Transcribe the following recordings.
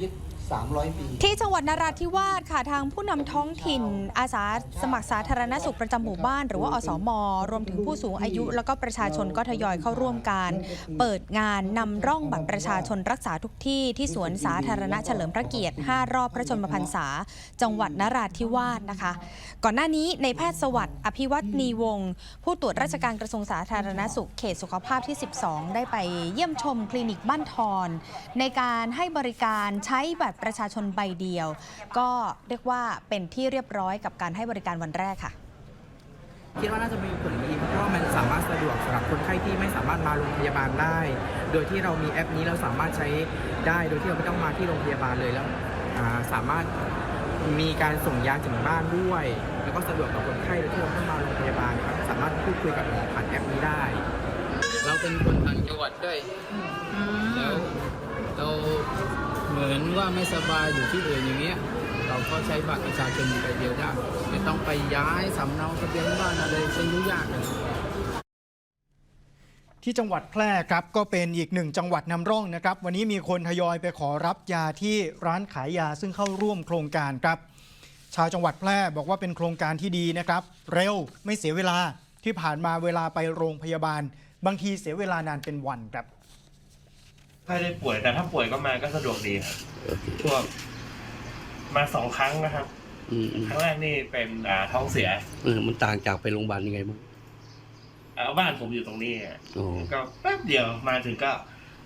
ยึด300 ปี ที่จังหวัดนราธิวาสค่ะทางผู้นำท้องถิ่น อาสาสมัครสาธารณสุขประจำหมู่บ้าน หรือว่าอสม รวมถึงผู้สูงอายุแล้วก็ประชาชนก็ทยอยเข้าร่วมการ เปิดงานนำร่องบัตรประชาชนรักษาทุกที่ที่สวนสาธารณะเฉลิมพระเกียรติ 5 รอบพระชนมพรรษา จังหวัดนราธิวาสนะคะ ก่อนหน้านี้ในแพทย์สวัสดิ์อภิวัตนีวงศ์ผู้ตรวจราชการกระทรวงสาธารณสุขเขตสุขภาพที่ 12 ได้ไปเยี่ยมชมคลินิกบ้านทอนในการให้บริการใช้บัตรประชาชนใบเดียว ก็เรียกว่าเป็นที่เรียบร้อยกับการให้บริการวันแรกค่ะคิดว่าน่าจะมีผลดีเพราะว่ามันสามารถสะดวกสำหรับคนไข้ที่ไม่สามารถมาโรงพยาบาลได้ โดยที่เรามีแอปนี้เราสามารถใช้ได้โดยที่เราไม่ต้องมาที่โรงพยาบาลเลยแล้วอ่าสามารถมีการส่งยาถึงบ้านด้วย แล้วก็สะดวกกับคนไข้โดยที่เราไม่ต้องมาโรงพยาบาลครับสามารถพูดคุยกับหมอผ่านแอปนี้ได้ เราเป็นคนต่างจังหวัดด้วยแล้วเราเห มือนว่าไม่สบายอยู่ที่อื่นอย่างเงี้ย เราก็ใช้บัตรประชาชนไปเดียวได้ ไม่ต้องไปย้ายสำเนาทะเบียนบ้านอะไรเป็นยุ่งยากเลยที่จังหวัดแพร่ครับก็เป็นอีกหนึ่งจังหวัดนำร่องนะครับ วันนี้มีคนทยอยไปขอรับยาที่ร้านขายยาซึ่งเข้าร่วมโครงการครับ ชาวจังหวัดแพร่บอกว่าเป็นโครงการที่ดีนะครับ เร็วไม่เสียเวลาที่ผ่านมาเวลาไปโรงพยาบาล บางทีเสียเวลานานเป็นวันครับ ไม่ได้ป่วย แต่ถ้าป่วยก็มาก็สะดวกดีครับพวกมาสองครั้งนะครับ อืมอืมครั้งแรกนี่เป็นอ่าท้องเสียเออมันต่างจากไปโรงพยาบาลยังไงบ้างอ่าบ้านผมอยู่ตรงนี้อะอ๋อก็แป๊บเดียวมาถึงก็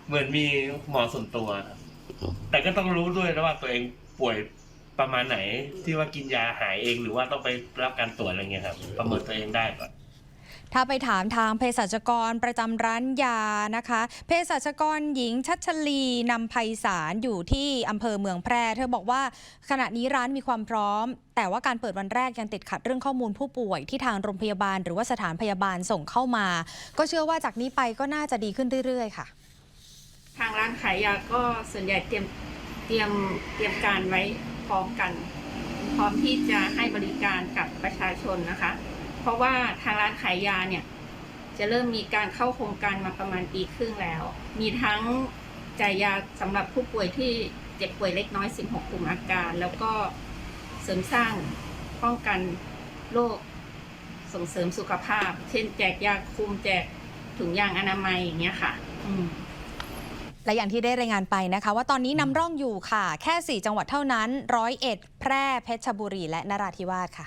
เหมือนมีหมอส่วนตัวครับอ๋อแต่ก็ต้องรู้ด้วยนะว่าตัวเองป่วยประมาณไหนที่ว่ากินยาหายเองหรือว่าต้องไปรับการตรวจอะไรเงี้ยครับประเมินตัวเองได้ก่อน ถ้าไปถามทางเภสัชกรประจำร้านยานะคะ เภสัชกรหญิงชัชลีนำไพศาลอยู่ที่อำเภอเมืองแพร่ เธอบอกว่าขณะนี้ร้านมีความพร้อม แต่ว่าการเปิดวันแรกยังติดขัดเรื่องข้อมูลผู้ป่วยที่ทางโรงพยาบาล หรือว่าสถานพยาบาลส่งเข้ามา ก็เชื่อว่าจากนี้ไปก็น่าจะดีขึ้นเรื่อยๆค่ะ ทางร้านขายยาก็ส่วนใหญ่เตรียมเตรียมเตรียมการไว้พร้อมกัน พร้อมที่จะให้บริการกับประชาชนนะคะ เพราะว่าทางร้านขายยาเนี่ย จะเริ่มมีการเข้าโครงการมาประมาณปีครึ่งแล้ว มีทั้งจ่ายยาสำหรับผู้ป่วยที่เจ็บป่วยเล็กน้อย 16 กลุ่มอาการ แล้วก็เสริมสร้างป้องกันโรคส่งเสริมสุขภาพ เช่น แจกยาคุมแจกถุงยางอนามัยอย่างเงี้ยค่ะ อืมและอย่างที่ได้รายงานไปนะคะ ว่าตอนนี้นำร่องอยู่ค่ะ แค่ 4 จังหวัดเท่านั้น ร้อยเอ็ด แพร่เพชรบุรี และนราธิวาสค่ะ